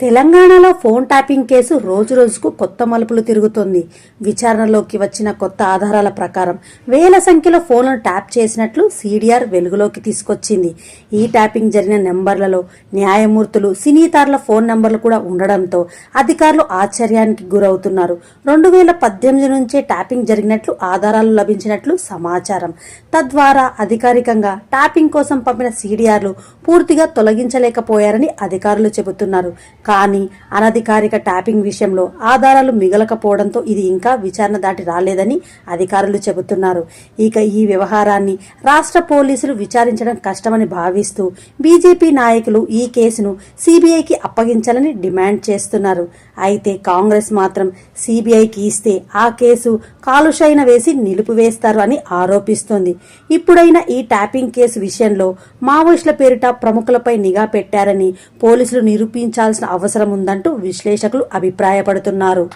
తెలంగాణలో phone tapping case రోజు రోజుకు కొత్త మలుపులు తిరుగుతోంది. విచారణలోకి వచ్చిన కొత్త ఆధారాల ప్రకారం వేల సంఖ్యలో ఫోన్లను ట్యాప్ చేసినట్లు సీడీఆర్ వెలుగులోకి తీసుకొచ్చింది. ఈ ట్యాపింగ్ జరిగిన నెంబర్లలో న్యాయమూర్తులు సినీతారుల ఫోన్ నెంబర్లు కూడా ఉండడంతో అధికారులు ఆశ్చర్యానికి గురవుతున్నారు. రెండు వేల పద్దెనిమిది నుంచే ట్యాపింగ్ జరిగినట్లు ఆధారాలు లభించినట్లు సమాచారం. తద్వారా అధికారికంగా ట్యాపింగ్ కోసం పంపిన సీడీఆర్లు పూర్తిగా తొలగించలేకపోయారని అధికారులు చెబుతున్నారు. కానీ అనధికారిక ట్యాపింగ్ విషయంలో ఆధారాలు మిగలకపోవడంతో ఇది ఇంకా విచారణ దాటి రాలేదని అధికారులు చెబుతున్నారు. ఇక ఈ వ్యవహారాన్ని రాష్ట్ర పోలీసులు విచారించడం కష్టమని భావిస్తూ బీజేపీ నాయకులు ఈ కేసును సిబిఐకి అప్పగించాలని డిమాండ్ చేస్తున్నారు. అయితే కాంగ్రెస్ మాత్రం సిబిఐకి ఇస్తే ఆ కేసు కాలుషైన వేసి నిలిపివేస్తారు అని ఆరోపిస్తోంది. ఇప్పుడైనా ఈ ట్యాపింగ్ కేసు విషయంలో మావోయిస్టుల పేరిట ప్రముఖులపై నిఘా పెట్టారని పోలీసులు నిరూపించాల్సిన అవసరం ఉందంటూ విశ్లేషకులు అభిప్రాయపడుతున్నారు.